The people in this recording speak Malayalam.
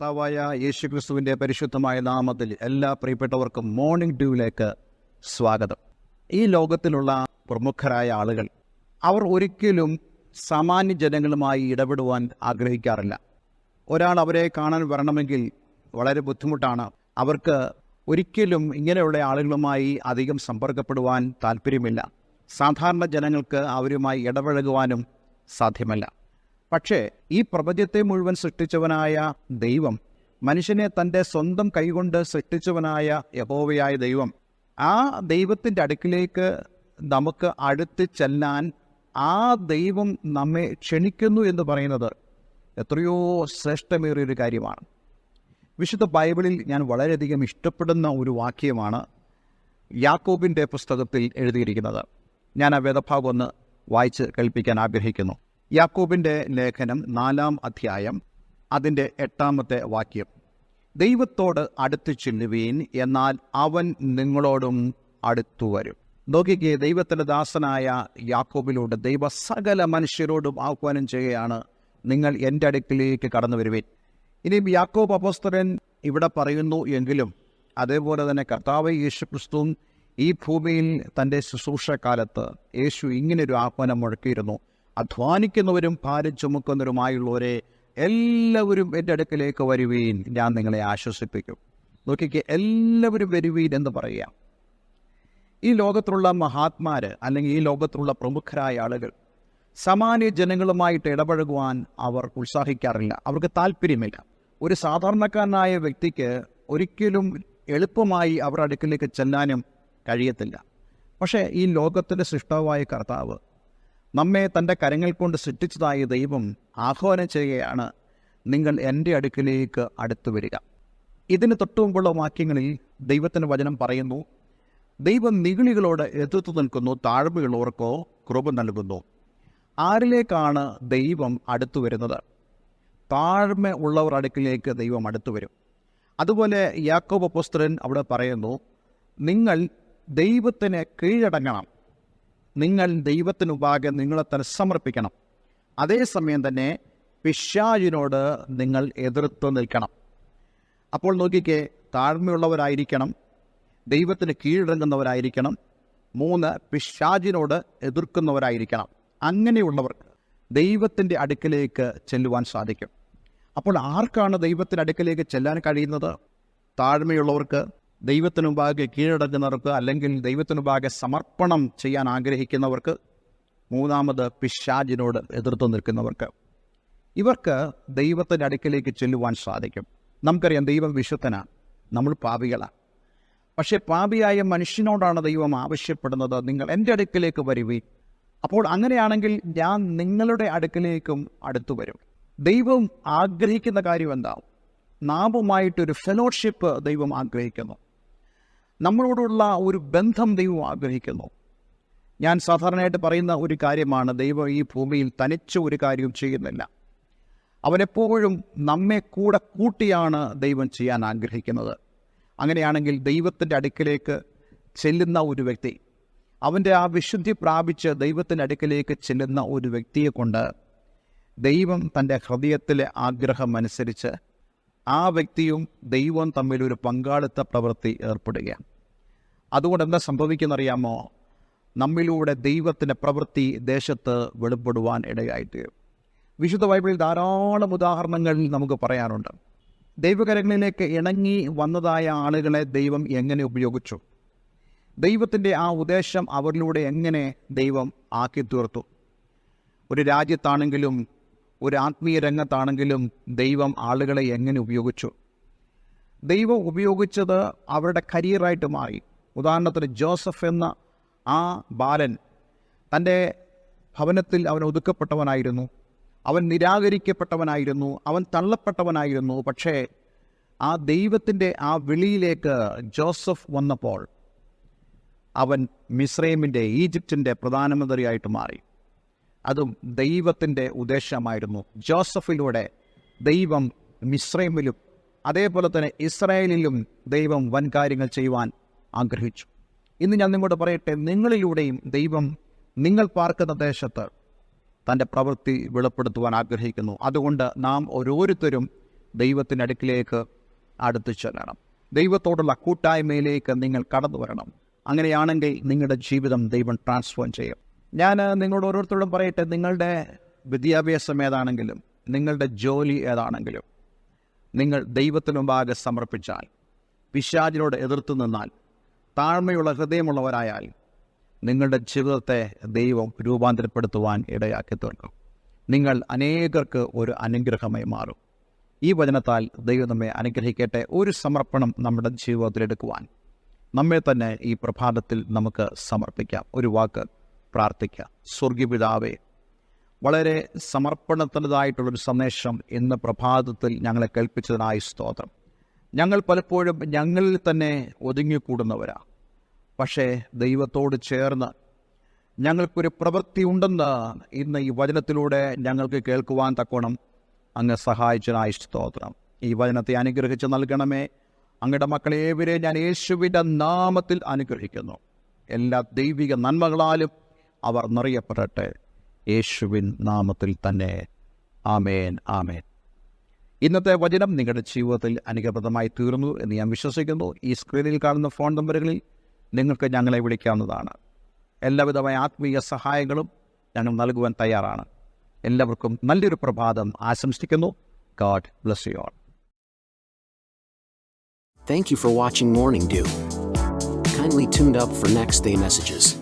കർത്താവായ യേശു ക്രിസ്തുവിന്റെ പരിശുദ്ധമായ നാമത്തിൽ എല്ലാ പ്രിയപ്പെട്ടവർക്കും മോർണിംഗ് ഡ്യൂവിലേക്ക് സ്വാഗതം. ഈ ലോകത്തിലുള്ള പ്രമുഖരായ ആളുകൾ അവർ ഒരിക്കലും സാമാന്യ ജനങ്ങളുമായി ഇടപെടുവാൻ ആഗ്രഹിക്കാറില്ല. ഒരാൾ അവരെ കാണാൻ വരണമെങ്കിൽ വളരെ ബുദ്ധിമുട്ടാണ്. അവർക്ക് ഒരിക്കലും ഇങ്ങനെയുള്ള ആളുകളുമായി അധികം സമ്പർക്കപ്പെടുവാൻ താല്പര്യമില്ല സാധാരണ ജനങ്ങൾക്ക് അവരുമായി ഇടപഴകുവാനും സാധ്യമല്ല. പക്ഷേ ഈ പ്രപഞ്ചത്തെ മുഴുവൻ സൃഷ്ടിച്ചവനായ ദൈവം മനുഷ്യനെ തന്റെ സ്വന്തം കൈകൊണ്ട് സൃഷ്ടിച്ചവനായ യഹോവയായ ദൈവം ആ ദൈവത്തിന്റെ അടുക്കിലേക്ക് നമുക്ക് അടുത്ത് ചെല്ലാൻ ആ ദൈവം നമ്മെ ക്ഷണിക്കുന്നു എന്ന് പറയുന്നത് എത്രയോ ശ്രേഷ്ഠമേറിയൊരു കാര്യമാണ്. വിശുദ്ധ ബൈബിളിൽ ഞാൻ വളരെയധികം ഇഷ്ടപ്പെടുന്ന ഒരു വാക്യമാണ് യാക്കോബിന്റെ പുസ്തകത്തിൽ എഴുതിയിരിക്കുന്നത്. ഞാൻ ആ വേദഭാഗം ഒന്ന് വായിച്ച് കേൾപ്പിക്കാൻ ആഗ്രഹിക്കുന്നു. യാക്കോബിന്റെ ലേഖനം നാലാം അധ്യായം അതിന്റെ എട്ടാമത്തെ വാക്യം. ദൈവത്തോട് അടുത്തു ചെല്ലുവീൻ എന്നാൽ അവൻ നിങ്ങളോടും അടുത്തു വരും. നോക്കിക്കേ ദൈവത്തിന്റെ ദാസനായ യാക്കോബിലൂടെ ദൈവ സകല മനുഷ്യരോടും ആഹ്വാനം ചെയ്യുകയാണ് നിങ്ങൾ എന്റെ അടുക്കിലേക്ക് കടന്നു വരുവീൻ. ഇനിയും യാക്കോബ് അപ്പോസ്തലൻ ഇവിടെ പറയുന്നു എങ്കിലും അതേപോലെ തന്നെ കർത്താവ് യേശു ക്രിസ്തുവും ഈ ഭൂമിയിൽ തന്റെ ശുശ്രൂഷ കാലത്ത് യേശു ഇങ്ങനൊരു ആഹ്വാനം മുഴക്കിയിരുന്നു. അധ്വാനിക്കുന്നവരും ഭാരം ചുമക്കുന്നവരുമായുള്ളവരെ എല്ലാവരും എന്റെ അടുക്കലേക്ക് വരുവീൻ. ഞാൻ നിങ്ങളെ ആശ്വസിപ്പിക്കും. നോക്കിക്ക് എല്ലാവരും വരുവീൻ എന്ന് പറയാം ഈ ലോകത്തുള്ള മഹാത്മാർ അല്ലെങ്കിൽ ഈ ലോകത്തുള്ള പ്രമുഖരായ ആളുകൾ സാമാന്യ ജനങ്ങളുമായിട്ട് ഇടപഴകുവാൻ അവർ ഉത്സാഹിക്കാറില്ല. അവർക്ക് താല്പര്യമില്ല. ഒരു സാധാരണക്കാരനായ വ്യക്തിക്ക് ഒരിക്കലും എളുപ്പമായി അവരുടെ അടുക്കിലേക്ക് ചെല്ലാനും കഴിയത്തില്ല. പക്ഷേ ഈ ലോകത്തിന്റെ സൃഷ്ടാവായ കർത്താവ് നമ്മെ തന്റെ കരങ്ങൾ കൊണ്ട് സൃഷ്ടിച്ചതായ ദൈവം ആഹ്വാനം ചെയ്യുകയാണ്. നിങ്ങൾ എന്റെ അടുക്കിലേക്ക് അടുത്തു വരിക. ഇതിന് തൊട്ടുമുമ്പുള്ള വാക്യങ്ങളിൽ ദൈവത്തിന്റെ വചനം പറയുന്നു ദൈവം നിഗളികളോട് എതിർത്ത് നിൽക്കുന്നു താഴ്മയുള്ളവർക്കോ കൃപ നൽകുന്നു. ആരിലേക്കാണ് ദൈവം അടുത്തു വരുന്നത്? താഴ്മ ഉള്ളവർ അടുക്കിലേക്ക് ദൈവം അടുത്തു വരും. അതുപോലെ യാക്കോബ് പുസ്തകൻ അവിടെ പറയുന്നു നിങ്ങൾ ദൈവത്തിന് കീഴടങ്ങണം. നിങ്ങൾ ദൈവത്തിനുപാകെ നിങ്ങളെ തന്നെ സമർപ്പിക്കണം. അതേസമയം തന്നെ പിശാജിനോട് നിങ്ങൾ എതിർത്ത് നിൽക്കണം. അപ്പോൾ നോക്കിക്കേ താഴ്മയുള്ളവരായിരിക്കണം ദൈവത്തിന് കീഴടങ്ങുന്നവരായിരിക്കണം മൂന്ന് പിശാജിനോട് എതിർക്കുന്നവരായിരിക്കണം. അങ്ങനെയുള്ളവർക്ക് ദൈവത്തിന്റെ അടുക്കലേക്ക് ചെല്ലുവാൻ സാധിക്കും. അപ്പോൾ ആർക്കാണ് ദൈവത്തിന്റെ അടുക്കലേക്ക് ചെല്ലാൻ കഴിയുന്നത്? താഴ്മയുള്ളവർക്ക് ദൈവത്തിനു മുമ്പാകെ കീഴടങ്ങുന്നവർക്ക് അല്ലെങ്കിൽ ദൈവത്തിനു മുമ്പാകെ സമർപ്പണം ചെയ്യാൻ ആഗ്രഹിക്കുന്നവർക്ക് മൂന്നാമത് പിശാജിനോട് എതിർത്ത് നിൽക്കുന്നവർക്ക്. ഇവർക്ക് ദൈവത്തിന്റെ അടുക്കിലേക്ക് ചെല്ലുവാൻ സാധിക്കും. നമുക്കറിയാം ദൈവം വിശുദ്ധനാണ്. നമ്മൾ പാപികളാണ്. പക്ഷേ പാപിയായ മനുഷ്യനോടാണ് ദൈവം ആവശ്യപ്പെടുന്നത്. നിങ്ങൾ എന്റെ അടുക്കിലേക്ക് വരുവീൻ. അപ്പോൾ അങ്ങനെയാണെങ്കിൽ ഞാൻ നിങ്ങളുടെ അടുക്കിലേക്കും അടുത്തു വരും. ദൈവം ആഗ്രഹിക്കുന്ന കാര്യം എന്താ? നാമുമായിട്ടൊരു ഫെലോഷിപ്പ് ദൈവം ആഗ്രഹിക്കുന്നു. നമ്മളോടുള്ള ഒരു ബന്ധം ദൈവം ആഗ്രഹിക്കുന്നു. ഞാൻ സാധാരണയായിട്ട് പറയുന്ന ഒരു കാര്യമാണ് ദൈവം ഈ ഭൂമിയിൽ തനിച്ച് ഒരു കാര്യവും ചെയ്യുന്നില്ല. അവനെപ്പോഴും നമ്മെ കൂടെ കൂട്ടിയാണ് ദൈവം ചെയ്യാൻ ആഗ്രഹിക്കുന്നത്. അങ്ങനെയാണെങ്കിൽ ദൈവത്തിന്റെ അടുക്കിലേക്ക് ചെല്ലുന്ന ഒരു വ്യക്തി അവന്റെ ആ വിശുദ്ധി പ്രാപിച്ച് ദൈവത്തിന്റെ അടുക്കിലേക്ക് ചെല്ലുന്ന ഒരു വ്യക്തിയെ കൊണ്ട് ദൈവം തന്റെ ഹൃദയത്തിലെ ആഗ്രഹം അനുസരിച്ച് ആ വ്യക്തിയും ദൈവം തമ്മിൽ ഒരു പങ്കാളിത്ത പ്രവൃത്തി ഏർപ്പെടുകയാണ്. അതുകൊണ്ട് എന്താ സംഭവിക്കുന്നറിയാമോ? നമ്മിലൂടെ ദൈവത്തിന്റെ പ്രവൃത്തി ദേശത്ത് വെളിപ്പെടുവാൻ ഇടയായിട്ട്. വിശുദ്ധ ബൈബിളിൽ ധാരാളം ഉദാഹരണങ്ങൾ നമുക്ക് പറയാനുണ്ട്. ദൈവകരങ്ങളിലേക്ക് ഇണങ്ങി വന്നതായ ആളുകളെ ദൈവം എങ്ങനെ ഉപയോഗിച്ചു? ദൈവത്തിന്റെ ആ ഉദ്ദേശം അവരിലൂടെ എങ്ങനെ ദൈവം ആക്കി തീർത്തു ഒരു രാജ്യത്താണെങ്കിലും ഒരു ആത്മീയ രംഗത്താണെങ്കിലും ദൈവം ആളുകളെ എങ്ങനെ ഉപയോഗിച്ചു? ദൈവം ഉപയോഗിച്ചത് അവരുടെ കരിയറായിട്ട് മാറി. ഉദാഹരണത്തിന് ജോസഫ് എന്ന ആ ബാലൻ തന്റെ ഭവനത്തിൽ അവൻ ഒതുക്കപ്പെട്ടവനായിരുന്നു. അവൻ നിരാകരിക്കപ്പെട്ടവനായിരുന്നു. അവൻ തള്ളപ്പെട്ടവനായിരുന്നു. പക്ഷേ ആ ദൈവത്തിന്റെ ആ വിളിയിലേക്ക് ജോസഫ് വന്നപ്പോൾ അവൻ മിസ്രൈമിന്റെ ഈജിപ്തിന്റെ പ്രധാനമന്ത്രിയായിട്ട് മാറി. അതും ദൈവത്തിന്റെ ഉദ്ദേശമായിരുന്നു. ജോസഫിലൂടെ ദൈവം മിശ്രൈമിലും അതേപോലെ തന്നെ ഇസ്രായേലിലും ദൈവം വൻ കാര്യങ്ങൾ ചെയ്യുവാൻ ആഗ്രഹിച്ചു. ഇന്ന് ഞാൻ നിങ്ങളോട് പറയട്ടെ നിങ്ങളിലൂടെയും ദൈവം നിങ്ങൾ പാർക്കുന്ന ദേശത്ത് തന്റെ പ്രവൃത്തി വെളിപ്പെടുത്തുവാൻ ആഗ്രഹിക്കുന്നു. അതുകൊണ്ട് നാം ഓരോരുത്തരും ദൈവത്തിന്റെ അടുക്കിലേക്ക് അടുത്തു ചെല്ലണം. ദൈവത്തോടുള്ള കൂട്ടായ്മയിലേക്ക് നിങ്ങൾ കടന്നു വരണം. അങ്ങനെയാണെങ്കിൽ നിങ്ങളുടെ ജീവിതം ദൈവം ട്രാൻസ്ഫോം ചെയ്യും. ഞാൻ നിങ്ങളോട് ഓരോരുത്തരോടും പറയട്ടെ നിങ്ങളുടെ വിദ്യാഭ്യാസം ഏതാണെങ്കിലും നിങ്ങളുടെ ജോലി ഏതാണെങ്കിലും നിങ്ങൾ ദൈവത്തിന് മുമ്പാകെ സമർപ്പിച്ചാൽ പിശാചിനോട് എതിർത്തു നിന്നാൽ താഴ്മയുള്ള ഹൃദയമുള്ളവരായാൽ നിങ്ങളുടെ ജീവിതത്തെ ദൈവം രൂപാന്തരപ്പെടുത്തുവാൻ ഇടയാക്കി തീർക്കും. നിങ്ങൾ അനേകർക്ക് ഒരു അനുഗ്രഹമായി മാറും. ഈ വചനത്താൽ ദൈവം നമ്മെ അനുഗ്രഹിക്കട്ടെ. ഒരു സമർപ്പണം നമ്മുടെ ജീവിതത്തിലെടുക്കുവാൻ നമ്മെ തന്നെ ഈ പ്രഭാതത്തിൽ നമുക്ക് സമർപ്പിക്കാം. ഒരു വാക്ക് പ്രാർത്ഥിക്കാം സ്വർഗീപിതാവേ വളരെ സമർപ്പണത്തിന്റെതായിട്ടുള്ളൊരു സന്ദേശം ഇന്ന് പ്രഭാതത്തിൽ ഞങ്ങളെ കേൾപ്പിച്ചതിനായി സ്തോത്രം. ഞങ്ങൾ പലപ്പോഴും ഞങ്ങളിൽ തന്നെ ഒതുങ്ങിക്കൂടുന്നവരാ. പക്ഷേ ദൈവത്തോട് ചേർന്ന് ഞങ്ങൾക്കൊരു പ്രവൃത്തി ഉണ്ടെന്ന് ഇന്ന് ഈ വചനത്തിലൂടെ ഞങ്ങൾക്ക് കേൾക്കുവാൻ തക്കോണം അങ്ങ് സഹായിച്ചതിനായി സ്തോത്രം. ഈ വചനത്തെ അനുഗ്രഹിച്ച് നൽകണമേ. അങ്ങയുടെ മക്കളെ ഏവരെ ഞാൻ യേശുവിന്റെ നാമത്തിൽ അനുഗ്രഹിക്കുന്നു. എല്ലാ ദൈവിക നന്മകളാലും അവർ നിറയപ്പെടട്ടെ യേശുവിൻ നാമത്തിൽ തന്നെ. ആമേൻ ആമേൻ. ഇന്നത്തെ വചനം നിങ്ങളുടെ ജീവിതത്തിൽ അനുഗ്രഹപ്രദമായി തീർന്നു എന്ന് ഞാൻ വിശ്വസിക്കുന്നു. ഈ സ്ക്രീനിൽ കാണുന്ന ഫോൺ നമ്പറുകളിൽ നിങ്ങൾക്ക് ഞങ്ങളെ വിളിക്കാവുന്നതാണ്. എല്ലാവിധമായ ആത്മീയ സഹായങ്ങളും ഞങ്ങൾ നൽകുവാൻ തയ്യാറാണ്. എല്ലാവർക്കും നല്ലൊരു പ്രഭാതം ആശംസിക്കുന്നു. God bless you all Thank you for watching Morning Dew. Kindly tuned up for next day messages.